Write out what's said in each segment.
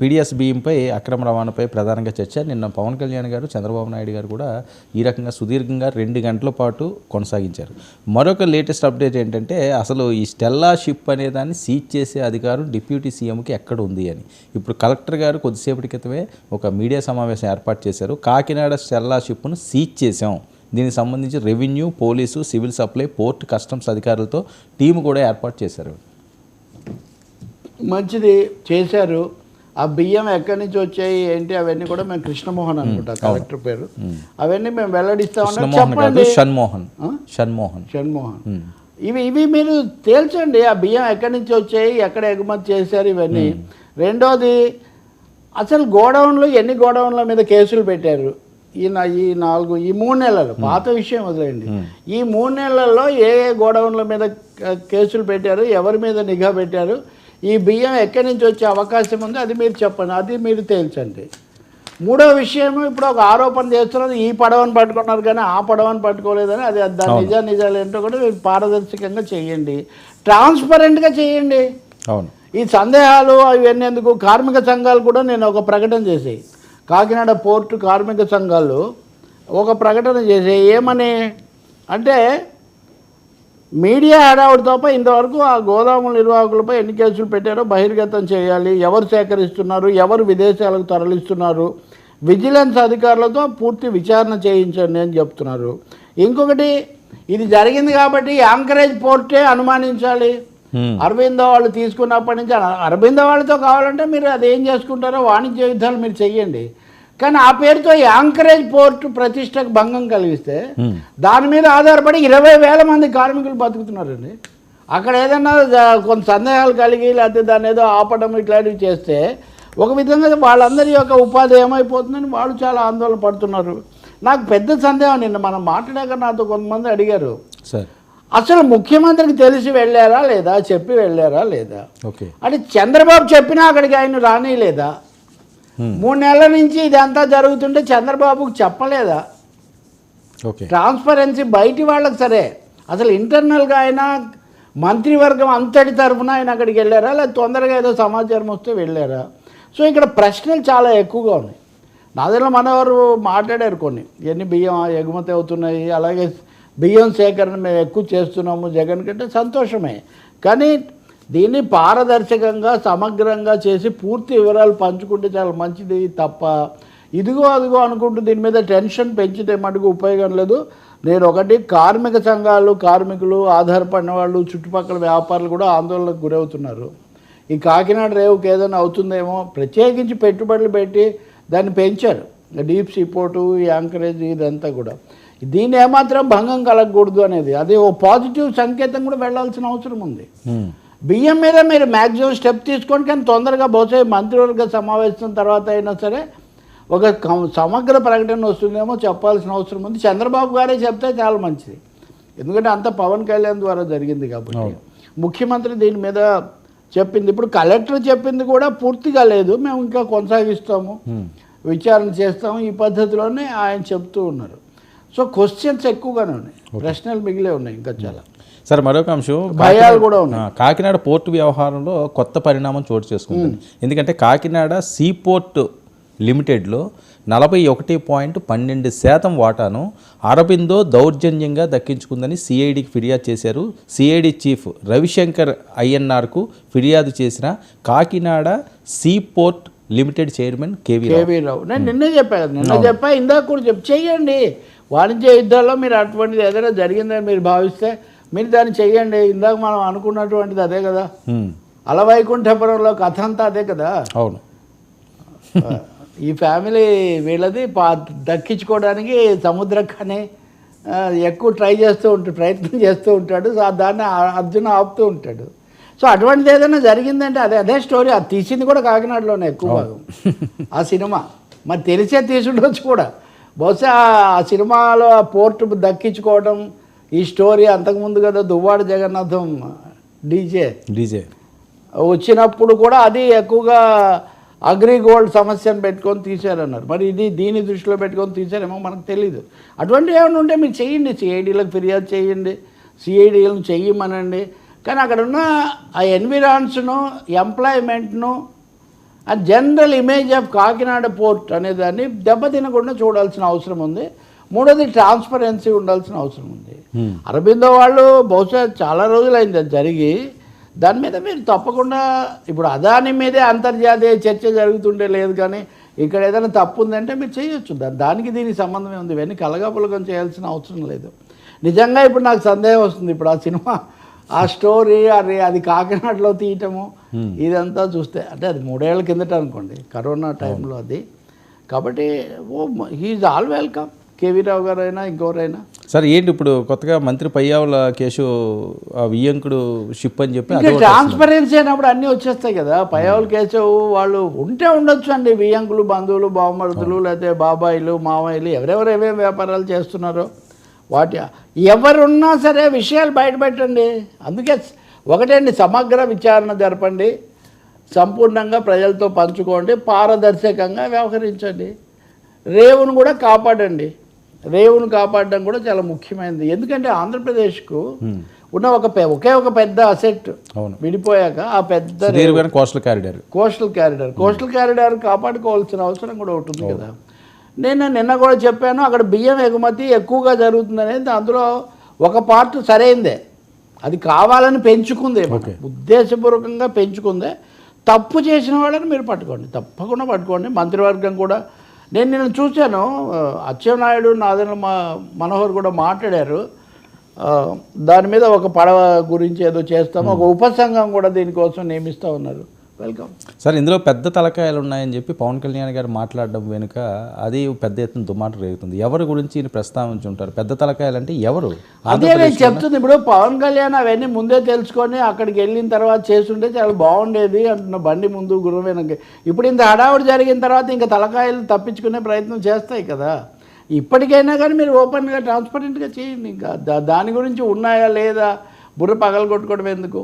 PDS బియ్యంపై అక్రమ రవాణాపై ప్రధానంగా చర్చ. నిన్న పవన్ కళ్యాణ్ గారు చంద్రబాబు నాయుడు గారు కూడా ఈ రకంగా సుదీర్ఘంగా రెండు గంటల పాటు కొనసాగించారు. మరొక లేటెస్ట్ అప్డేట్ ఏంటంటే అసలు ఈ స్టెల్లా షిప్ అనే దాన్ని సీజ్ చేసే అధికారం డిప్యూటీ సీఎంకి ఎక్కడ ఉంది అని. ఇప్పుడు కలెక్టర్ గారు కొద్దిసేపటి క్రితమే ఒక మీడియా సమావేశం ఏర్పాటు చేశారు. కాకినాడ స్టెల్లా షిప్ను సీజ్ చేశాం. దీనికి సంబంధించి revenue police civil supply port customs అధికారులతో టీం కూడా ఏర్పాటు చేశారు. మంచిది చేశారు. ఆ బియ్యం ఎక్కడి నుంచి వచ్చాయి ఏంటి అవన్నీ కూడా మేము కృష్ణమోహన్ అనుకుంటా కలెక్టర్ పేరు. అవన్నీ మేము వెల్లడిస్తామని చెప్పండి. షణ్మోహన్. ఆ? షణ్మోహన్. షణ్మోహన్. ఇవి ఇవి మీరు తేల్చండి ఆ బియ్యం ఎక్కడి నుంచి వచ్చాయి ఎక్కడ ఎగుమతి చేశారు ఇవన్నీ. రెండోది అసలు గోడౌన్లు ఎన్ని గోడౌన్ల మీద కేసులు పెట్టారు? ఈ నా ఈ నాలుగు ఈ మూడు నెలలు పాత విషయం వదిలేయండి. ఈ మూడు నెలల్లో ఏ ఏ గోడౌన్ల మీద కేసులు పెట్టారు ఎవరి మీద నిఘా పెట్టారు ఈ బియ్యం ఎక్కడి నుంచి వచ్చే అవకాశం ఉంది అది మీరు చెప్పండి అది మీరు తేల్చండి. మూడో విషయం ఇప్పుడు ఒక ఆరోపణ చేస్తున్నారు ఈ పడవని పట్టుకున్నారు కానీ ఆ పడవని పట్టుకోలేదని అది దాని నిజా నిజాలు ఏంటో కూడా మీరు పారదర్శకంగా చేయండి. ట్రాన్స్పరెంట్గా చేయండి. అవును. ఈ సందేహాలు అవన్నీ ఎందుకు? కార్మిక సంఘాలు కూడా నేను ఒక ప్రకటన చేసాయి కాకినాడ పోర్టు కార్మిక సంఘాలు ఒక ప్రకటన చేసే ఏమని? అంటే మీడియా హడావుడి తప్ప ఇంతవరకు ఆ గోదాముల నిర్వాహకులపై ఎన్ని కేసులు పెట్టారో బహిర్గతం చేయాలి. ఎవరు సేకరిస్తున్నారు? ఎవరు విదేశాలకు తరలిస్తున్నారు? విజిలెన్స్ అధికారులతో పూర్తి విచారణ చేయించండి అని చెప్తున్నారు. ఇంకొకటి ఇది జరిగింది కాబట్టి యాంకరేజ్ పోర్టే అనుమానించాలి. అరవిందో వాళ్ళు తీసుకున్నప్పటి నుంచి అరవిందో వాళ్ళతో కావాలంటే మీరు అది ఏం చేసుకుంటారో వాణిజ్య యుద్ధాలు మీరు చెయ్యండి. కానీ ఆ పేరుతో యాంకరేజ్ పోర్టు ప్రతిష్టకు భంగం కలిగిస్తే. దాని మీద ఆధారపడి ఇరవై వేల మంది కార్మికులు బతుకుతున్నారండి. అక్కడ ఏదన్నా కొంత సందేహాలు కలిగి లేకపోతే దాన్ని ఏదో ఆపడం ఇట్లాంటివి చేస్తే ఒక విధంగా వాళ్ళందరి యొక్క ఉపాధి ఏమైపోతుందని వాళ్ళు చాలా ఆందోళన పడుతున్నారు. నాకు పెద్ద సందేహం నిన్న మనం మాట్లాడాక నాతో కొంతమంది అడిగారు. సార్. అసలు ముఖ్యమంత్రికి తెలిసి వెళ్ళారా లేదా చెప్పి వెళ్ళారా లేదా? ఓకే. అంటే చంద్రబాబు చెప్పినా అక్కడికి ఆయన రానిలేదా. మూడు నెలల నుంచి ఇదంతా జరుగుతుంటే చంద్రబాబుకు చెప్పలేదా? ఓకే. ట్రాన్స్పరెన్సీ బయటి వాళ్ళకి సరే. అసలు ఇంటర్నల్గా ఆయన మంత్రివర్గం అంతటి తరఫున ఆయన అక్కడికి వెళ్ళారా? లేదా తొందరగా ఏదో సమాచారం వస్తే వెళ్ళారా? సో ఇక్కడ ప్రశ్నలు చాలా ఎక్కువగా ఉన్నాయి. నాదెల్ల మనవారు మాట్లాడారు కొన్ని. ఎన్ని బియ్యం ఎగుమతి అవుతున్నాయి? అలాగే బియ్యం సేకరణ మేము ఎక్కువ చేస్తున్నాము జగన్ కంటే సంతోషమే. కానీ దీన్ని పారదర్శకంగా సమగ్రంగా చేసి పూర్తి వివరాలు పంచుకుంటే చాలా మంచిది తప్ప ఇదిగో అదిగో అనుకుంటూ దీని మీద టెన్షన్ పెంచితే మటుకు ఉపయోగం లేదు. నేను ఒకటి కార్మిక సంఘాలు కార్మికులు ఆధారపడిన వాళ్ళు చుట్టుపక్కల వ్యాపారులు కూడా ఆందోళనకు గురవుతున్నారు. ఈ కాకినాడ రేవుకి ఏదైనా అవుతుందేమో ప్రత్యేకించి పెట్టుబడులు పెట్టి దాన్ని పెంచారు. డీప్ సీపోర్టు ఈ యాంకరేజ్ ఇదంతా కూడా. దీన్ని ఏమాత్రం భంగం కలగకూడదు అనేది. అది ఓ పాజిటివ్ సంకేతం కూడా వెళ్ళాల్సిన అవసరం ఉంది. బియ్యం మీద మీరు మ్యాక్సిమం స్టెప్ తీసుకోండి కానీ తొందరగా బహుశా మంత్రివర్గ సమావేశం తర్వాత అయినా సరే ఒక సమగ్ర ప్రకటన వస్తుందేమో చెప్పాల్సిన అవసరం ఉంది. చంద్రబాబు గారే చెప్తే చాలా మంచిది. ఎందుకంటే అంత పవన్ కళ్యాణ్ ద్వారా జరిగింది కాబట్టి. ముఖ్యమంత్రి దీని మీద చెప్పింది. ఇప్పుడు కలెక్టర్ చెప్పింది కూడా పూర్తిగా లేదు. మేము ఇంకా కొనసాగిస్తాము. విచారణ చేస్తాము. ఈ పద్ధతిలోనే ఆయన చెప్తూ ఉన్నారు. సో క్వశ్చన్స్ ఎక్కువగానే ఉన్నాయి. ప్రశ్నలు మిగిలే ఉన్నాయి ఇంకా చాలా. సార్ మరొక అంశం భయాలు కూడా కాకినాడ పోర్టు వ్యవహారంలో కొత్త పరిణామం చోటు చేసుకుంటుంది ఎందుకంటే కాకినాడ సీ పోర్ట్ లిమిటెడ్లో నలభై ఒకటి పాయింట్ పన్నెండు శాతం వాటాను అరబిందో దౌర్జన్యంగా దక్కించుకుందని సిఐడికి ఫిర్యాదు చేశారు. సిఐడి చీఫ్ రవిశంకర్ ఐఎన్ఆర్కు ఫిర్యాదు చేసిన Kakinada sea port limited chairman K V Rao. K V Rao. నేను నిన్నే చెప్పాను నిన్న చెప్పా ఇందాక కూడా చెప్పి చెయ్యండి. వాణిజ్య యుద్ధాల్లో మీరు అటువంటిది ఏదైనా జరిగిందని మీరు భావిస్తే మీరు దాన్ని చెయ్యండి. ఇందాక మనం అనుకున్నటువంటిది అదే కదా. అలవైకుంఠపురంలో కథ అంతా అదే కదా. అవును. ఈ ఫ్యామిలీ వీళ్ళది పా దక్కించుకోవడానికి సముద్రక్కని ఎక్కువ ట్రై చేస్తూ ఉంటాడు ప్రయత్నం చేస్తూ ఉంటాడు. సో దాన్ని అర్జున ఆపుతూ ఉంటాడు. సో అటువంటిది ఏదైనా జరిగిందంటే అదే అదే స్టోరీ. అది తీసింది కూడా కాకినాడలోనే ఎక్కువ భాగం. ఆ సినిమా. మరి తెలిసే తీసుండొచ్చు కూడా. బహుశా ఆ సినిమాలో ఆ పోర్టు దక్కించుకోవడం ఈ స్టోరీ అంతకుముందు కదా దువ్వాడ జగన్నాథం డీజే. డీజే. వచ్చినప్పుడు కూడా అది ఎక్కువగా అగ్రిగోల్డ్ సమస్యను పెట్టుకొని తీశారన్నారు. మరి ఇది దీన్ని దృష్టిలో పెట్టుకొని తీశారేమో మనకు తెలియదు అటువంటివి ఏమైనా ఉంటే మీరు చేయండి. సిఐడీలకు ఫిర్యాదు చేయండి. సిఐడీలను చెయ్యమనండి. కానీ అక్కడ ఉన్న ఆ ఎన్విరాన్స్ను ఎంప్లాయ్మెంట్ను ఆ general image of Kakinada port అనే దాన్ని దెబ్బతినకుండా చూడాల్సిన అవసరం ఉంది. మూడోది ట్రాన్స్పరెన్సీ ఉండాల్సిన అవసరం ఉంది. Hmm. అరబిందో వాళ్ళు బహుశా చాలా రోజులైంది అది జరిగి దాని మీద మీరు తప్పకుండా ఇప్పుడు అదాని మీదే అంతర్జాతీయ చర్చ జరుగుతుంటే లేదు కానీ ఇక్కడ ఏదైనా తప్పు ఉందంటే మీరు చేయొచ్చు. దానికి దీనికి సంబంధమే ఉంది. ఇవన్నీ కలగాపులగం చేయాల్సిన అవసరం లేదు. నిజంగా ఇప్పుడు నాకు సందేహం వస్తుంది. ఇప్పుడు ఆ సినిమా ఆ స్టోరీ అది అది కాకినాడలో తీయటము ఇదంతా చూస్తే అంటే అది మూడేళ్ళ కిందట అనుకోండి కరోనా టైంలో అది. కాబట్టి ఓ హీఈ్ ఆల్ వెల్కమ్. కేవీ రావు గారు అయినా ఇంకెవరైనా? సార్ ఏంటి ఇప్పుడు కొత్తగా మంత్రి పయ్యావుల కేసు ఆ వియ్యంకుడు షిప్ అని చెప్పి ట్రాన్స్పరెన్సీ అయినప్పుడు అన్నీ వచ్చేస్తాయి కదా. పయ్యావులు కేశవ్ వాళ్ళు ఉంటే ఉండొచ్చు అండి. వియ్యంకులు బంధువులు బావమరుదులు లేకపోతే బాబాయిలు మామయ్యలు ఎవరెవరు ఏమేమి వ్యాపారాలు చేస్తున్నారో వాటి ఎవరున్నా సరే విషయాలు బయటపెట్టండి అందుకే ఒకటండి సమగ్ర విచారణ జరపండి. సంపూర్ణంగా ప్రజలతో పంచుకోండి. పారదర్శకంగా వ్యవహరించండి. రేవును కూడా కాపాడండి. రేవును కాపాడడం కూడా చాలా ముఖ్యమైనది. ఎందుకంటే ఆంధ్రప్రదేశ్కు ఉన్న ఒక పె- ఒకే ఒక పెద్ద అసెట్ విడిపోయాక ఆ పెద్ద coastal corridor coastal corridor coastal corridor కాపాడుకోవాల్సిన అవసరం కూడా ఉంది కదా. నేను నిన్న కూడా చెప్పాను అక్కడ బియ్యం ఎగుమతి ఎక్కువగా జరుగుతుందనేది అందులో ఒక పార్ట్ సరైందే. అది కావాలని పెంచుకుందే. ఉద్దేశపూర్వకంగా పెంచుకుందే. తప్పు చేసిన వాళ్ళని మీరు పట్టుకోండి. తప్పకుండా పట్టుకోండి. మంత్రివర్గం కూడా నేను నిన్న చూశాను. అచ్చెన్నాయుడు నాదన మనోహర్ కూడా మాట్లాడారు. దాని మీద ఒక పడవ గురించి ఏదో చేస్తాము ఒక ఉపసంఘం కూడా దీనికోసం నియమిస్తూ ఉన్నారు. వెల్కమ్ సార్ ఇందులో పెద్ద తలకాయలు ఉన్నాయని చెప్పి పవన్ కళ్యాణ్ గారు మాట్లాడడం వెనుక అది పెద్ద ఎత్తున దుమాట రేగుతుంది. ఎవరి గురించి ఈయన ప్రస్తావించి ఉంటారు పెద్ద తలకాయలు అంటే ఎవరు? అదే నేను చెప్తుంది. ఇప్పుడు పవన్ కళ్యాణ్ అవన్నీ ముందే తెలుసుకొని అక్కడికి వెళ్ళిన తర్వాత చేస్తుంటే చాలా బాగుండేది అంటున్న బండి ముందు గుర్రం వెనక ఇప్పుడు ఇంత హడావుడి జరిగిన తర్వాత ఇంకా తలకాయలు తప్పించుకునే ప్రయత్నం చేస్తాయి కదా. ఇప్పటికైనా కానీ మీరు ఓపెన్గా ట్రాన్స్పరెంట్గా చేయండి ఇంకా. దాని గురించి ఉన్నాయా లేదా? బుర్ర పగలు కొట్టుకోవడం ఎందుకు?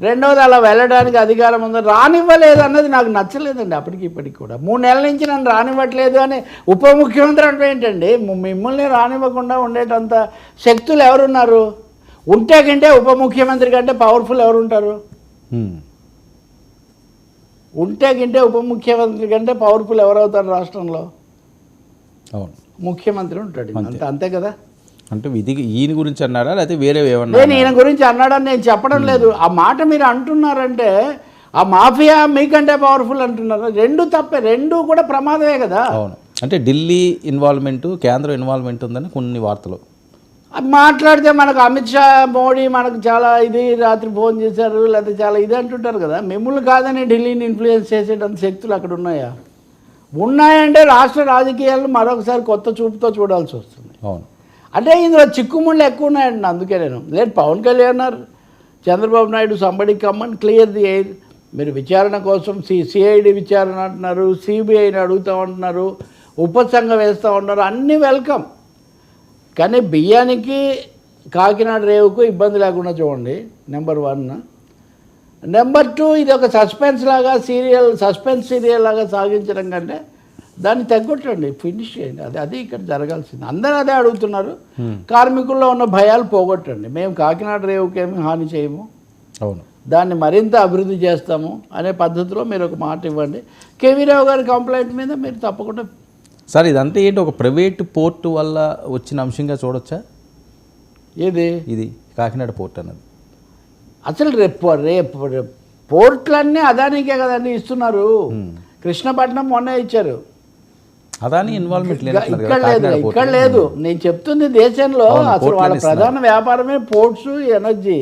రెండవది అలా వెళ్ళడానికి అధికారం ఉందో రానివ్వలేదు అన్నది నాకు నచ్చలేదండి అప్పటికి ఇప్పటికి కూడా. మూడు నెలల నుంచి నన్ను రానివ్వట్లేదు అని ఉప ముఖ్యమంత్రి అంటే ఏంటండి? మిమ్మల్ని రానివ్వకుండా ఉండేటంత శక్తులు ఎవరున్నారు? ఉంటే కంటే ఉప ముఖ్యమంత్రి కంటే పవర్ఫుల్ ఎవరు ఉంటారు హ్మ్. ఉంటే గింటే ఉప ముఖ్యమంత్రి కంటే పవర్ఫుల్ ఎవరు అవుతారు రాష్ట్రంలో? అవును. ముఖ్యమంత్రి ఉంటాడు. అంతే అంతే కదా? అంటే ఇది ఈయన గురించి అన్నారా లేకపోతే వేరే ఏమన్నా నేను ఈయన గురించి అన్నాడని నేను చెప్పడం లేదు. ఆ మాట మీరు అంటున్నారంటే ఆ మాఫియా మీకంటే పవర్ఫుల్ అంటున్నారు. రెండు తప్పే రెండు కూడా ప్రమాదమే కదా. అవును. అంటే ఢిల్లీ ఇన్వాల్వ్మెంట్ కేంద్ర ఇన్వాల్వ్మెంట్ ఉందని కొన్ని వార్తలు. అది మాట్లాడితే మనకు అమిత్ షా మోడీ మనకు చాలా ఇది రాత్రి ఫోన్ చేశారు లేకపోతే చాలా ఇది అంటుంటారు కదా. మిమ్మల్ని కాదని ఢిల్లీని ఇన్ఫ్లుయెన్స్ చేసేటంత శక్తులు అక్కడ ఉన్నాయా? ఉన్నాయంటే రాష్ట్ర రాజకీయాలను మరొకసారి కొత్త చూపుతో చూడాల్సి వస్తుంది. అవును. అంటే ఇందులో చిక్కుముళ్ళు ఎక్కువ ఉన్నాయండి అందుకే నేను. లేదు పవన్ కళ్యాణ్ చంద్రబాబు నాయుడు సంబడి కమ్మని క్లియర్ ది ఎయిర్ మీరు విచారణ కోసం సి సిఐడి విచారణ అంటున్నారు సిబిఐని అడుగుతామంటున్నారు ఉపసంఘం వేస్తూ ఉన్నారు అన్నీ వెల్కమ్ కానీ బియ్యానికి కాకినాడ రేవుకు ఇబ్బంది లేకుండా చూడండి నెంబర్ వన్ నెంబర్ టూ ఇది ఒక సస్పెన్స్ లాగా సీరియల్ సస్పెన్స్ సీరియల్ లాగా సాగించడం కంటే దాన్ని తగ్గొట్టండి ఫినిష్ చేయండి. అది అది ఇక్కడ జరగాల్సింది. అందరూ అదే అడుగుతున్నారు. కార్మికుల్లో ఉన్న భయాలు పోగొట్టండి. మేము కాకినాడ రేవుకేమి హాని చేయము. అవును. దాన్ని మరింత అభివృద్ధి చేస్తాము అనే పద్ధతిలో మీరు ఒక మాట ఇవ్వండి. కేవీ రావు గారి కంప్లైంట్ మీద మీరు తప్పకుండా సార్ ఇదంతా ఏంటి? ఒక ప్రైవేట్ పోర్ట్ వల్ల వచ్చిన అంశంగా చూడొచ్చా? ఏది? ఇది కాకినాడ పోర్ట్ అన్నది. అసలు రేపు రేపు పోర్ట్లన్నీ అదానికే కదండి ఇస్తున్నారు. కృష్ణపట్నం మొన్నే ఇచ్చారు. అదాని ఇన్వాల్వ్మెంట్ లేదు ఇక్కడ లేదు ఇక్కడ లేదు. నేను చెప్తుంది దేశంలో అసలు వాళ్ళ ప్రధాన వ్యాపారమే పోర్ట్స్ ఎనర్జీ.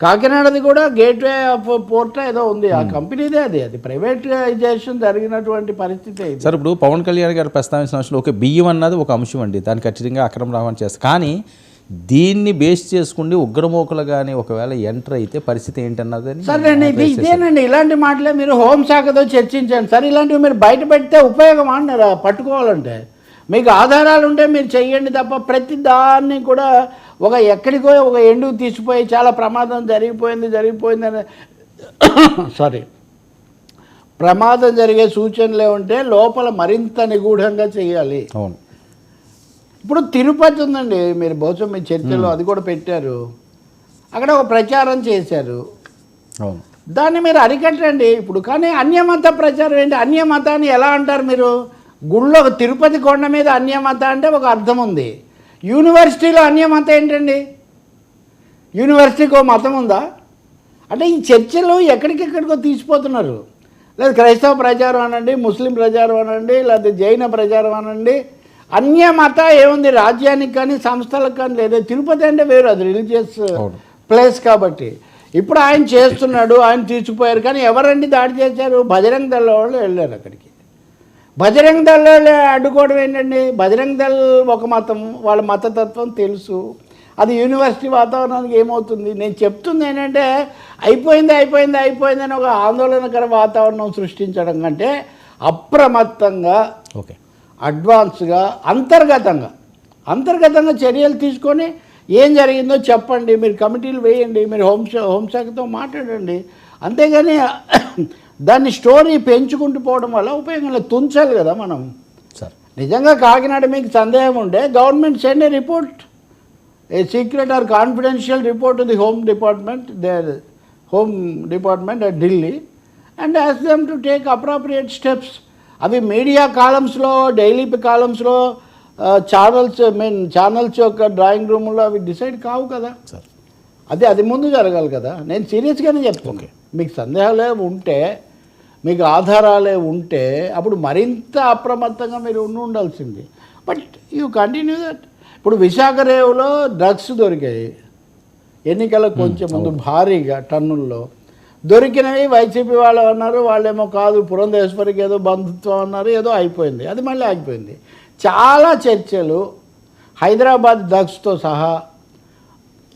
కాకినాడది కూడా గేట్వే ఆఫ్ పోర్ట్ ఏదో ఉంది. ఆ కంపెనీదే అది. అది ప్రైవేటైజేషన్ జరిగినటువంటి పరిస్థితి సార్ ఇప్పుడు పవన్ కళ్యాణ్ గారు ప్రస్తావించిన అంశంలో ఒక బియ్యం అన్నది ఒక అంశం అండి. దాన్ని ఖచ్చితంగా అక్రమ రవాణా చేస్తారు కానీ దీన్ని బేస్ చేసుకుండి ఉగ్రమోకలు కానీ ఒకవేళ ఎంటర్ అయితే పరిస్థితి ఏంటన్నదని సరే అండి ఇది ఇదేనండి ఇలాంటి మాటలే మీరు హోంశాఖతో చర్చించండి. సరే ఇలాంటివి మీరు బయట పెడితే ఉపయోగం అన్నారు? పట్టుకోవాలంటే. మీకు ఆధారాలు ఉంటే మీరు చెయ్యండి తప్ప ప్రతి దాన్ని కూడా ఒక ఎక్కడికో ఒక ఎండుకు తీసిపోయి చాలా ప్రమాదం జరిగిపోయింది జరిగిపోయింది అని సారీ. ప్రమాదం జరిగే సూచనలే ఉంటే లోపల మరింత నిగూఢంగా చేయాలి అవును. ఇప్పుడు తిరుపతి ఉందండి. మీరు బహుశా మీ చర్చలో అది కూడా పెట్టారు. అక్కడ ఒక ప్రచారం చేశారు. దాన్ని మీరు అరికట్టండి. ఇప్పుడు కానీ అన్యమత ప్రచారం ఏంటి? అన్యమతాన్ని ఎలా అంటారు మీరు? గుళ్ళో తిరుపతి కొండ మీద అన్యమత అంటే ఒక అర్థం ఉంది. యూనివర్సిటీలో అన్యమత ఏంటండి? యూనివర్సిటీకి ఓ మతం ఉందా? అంటే ఈ చర్చలు ఎక్కడికెక్కడికో తీసిపోతున్నారు. లేదా క్రైస్తవ ప్రచారం అనండి ముస్లిం ప్రచారం అనండి లేదా జైన ప్రచారం అనండి అన్య మత ఏముంది? రాజ్యానికి కానీ సంస్థలకు కానీ లేదా. తిరుపతి అంటే వేరు అది రిలీజియస్. ప్లేస్ కాబట్టి. ఇప్పుడు ఆయన చేస్తున్నాడు ఆయన తీసుకుపోయారు కానీ ఎవరండి దాడి చేశారు? బజరంగ్ దళ వాళ్ళు వెళ్ళారు అక్కడికి. బజరంగ్ దళ అడ్డుకోవడం ఏంటండి? బజరంగ్ దళ్ ఒక మతం వాళ్ళ మతతత్వం తెలుసు. అది యూనివర్సిటీ వాతావరణానికి ఏమవుతుంది? నేను చెప్తుంది ఏంటంటే అయిపోయింది అయిపోయింది అయిపోయింది అని ఒక ఆందోళనకర వాతావరణం సృష్టించడం కంటే అప్రమత్తంగా ఓకే. అడ్వాన్స్గా అంతర్గతంగా అంతర్గతంగా చర్యలు తీసుకొని ఏం జరిగిందో చెప్పండి మీరు కమిటీలు వేయండి మీరు హోంశ హోంశాఖతో మాట్లాడండి. అంతేగాని దాన్ని స్టోరీ పెంచుకుంటూ పోవడం వల్ల ఉపయోగం లేదు. తుంచాలి కదా మనం. సార్. నిజంగా కాకినాడ మీకు సందేహం ఉంటే government send a report. A secret or confidential report the home department there home department at Delhi and as them to take appropriate steps. అవి మీడియా కాలమ్స్లో డైలీ కాలమ్స్లో ఛానల్స్ మీన్ ఛానల్స్ యొక్క డ్రాయింగ్ రూమ్లో అవి డిసైడ్ కావు కదా. Sir అది అది ముందు జరగాలి కదా. నేను సీరియస్గానే చెప్తాను. మీకు సందేహాలే ఉంటే మీకు ఆధారాలే ఉంటే అప్పుడు మరింత అప్రమత్తంగా మీరు ఉండి ఉండాల్సింది. బట్ యూ కంటిన్యూ దట్ ఇప్పుడు విశాఖ రేవులో డ్రగ్స్ దొరికాయి. ఎన్నికలకు కొంచెం ముందు భారీగా టన్నుల్లో. దొరికినవి వైసీపీ వాళ్ళు అన్నారు వాళ్ళేమో కాదు పురంధేశ్వరికి ఏదో బంధుత్వం అన్నారు ఏదో అయిపోయింది. అది మళ్ళీ ఆగిపోయింది. చాలా చర్చలు హైదరాబాద్ డ్రగ్స్తో సహా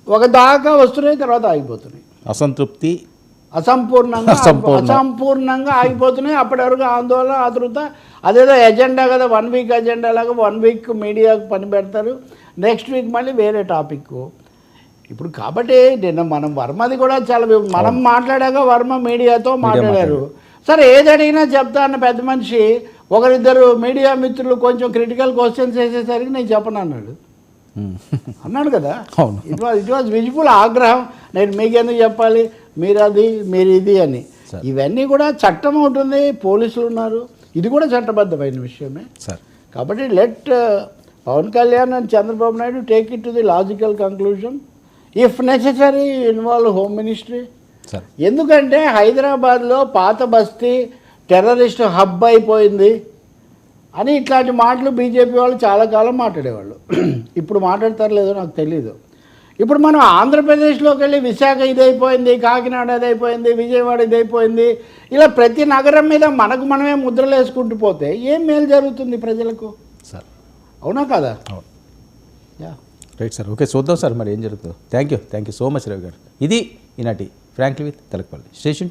ఒక దాకా వస్తున్నాయి తర్వాత ఆగిపోతున్నాయి. అసంతృప్తి? అసంపూర్ణంగా అసంపూర్ణ. అసంపూర్ణంగా ఆగిపోతున్నాయి. అప్పటి వరకు ఆందోళన ఆతృత. అదేదో ఎజెండా కదా వన్ వీక్ ఎజెండా లాగా వన్ వీక్ మీడియాకు పని పెడతారు. నెక్స్ట్ వీక్ మళ్ళీ వేరే టాపిక్. ఇప్పుడు కాబట్టి నిన్న మనం వర్మది కూడా చాలా మనం మాట్లాడాక వర్మ మీడియాతో మాట్లాడారు. సరే ఏది అడిగినా చెప్తా అన్న పెద్ద మనిషి ఒకరిద్దరు మీడియా మిత్రులు కొంచెం క్రిటికల్ క్వశ్చన్స్ వేసేసరికి నేను చెప్పను అన్నాడు. అన్నాడు కదా. It was it was visible ఆగ్రహం. నేను మీకెందుకు చెప్పాలి? మీరు అది మీరు ఇది అని. ఇవన్నీ కూడా చట్టం ఉంటుంది పోలీసులు ఉన్నారు. ఇది కూడా చట్టబద్ధమైన విషయమే. సార్. కాబట్టి let Pavan Kalyan and Chandrababu Naidu take it to the logical conclusion if necessary involve home ministry sir ఎందుకంటే హైదరాబాద్లో పాత బస్తీ టెర్రరిస్ట్ హబ్ అయిపోయింది అని ఇట్లాంటి మాటలు బీజేపీ వాళ్ళు చాలా కాలం మాట్లాడేవాళ్ళు. ఇప్పుడు మాట్లాడతారు లేదో నాకు తెలీదు. ఇప్పుడు మనం ఆంధ్రప్రదేశ్లోకి వెళ్ళి విశాఖ ఇదైపోయింది కాకినాడ ఇదైపోయింది విజయవాడ ఇదైపోయింది ఇలా ప్రతి నగరం మీద మనకు మనమే ముద్రలు వేసుకుంటూ పోతే ఏం మేలు జరుగుతుంది ప్రజలకు? సార్ అవునా కదా? యా. రైట్ సార్ ఓకే చూద్దాం సార్ మరి ఏం జరుగుతుందో. Thank you thank you so much Ravi garu. ఇది ఈనాటి frankly with Telakapalli station to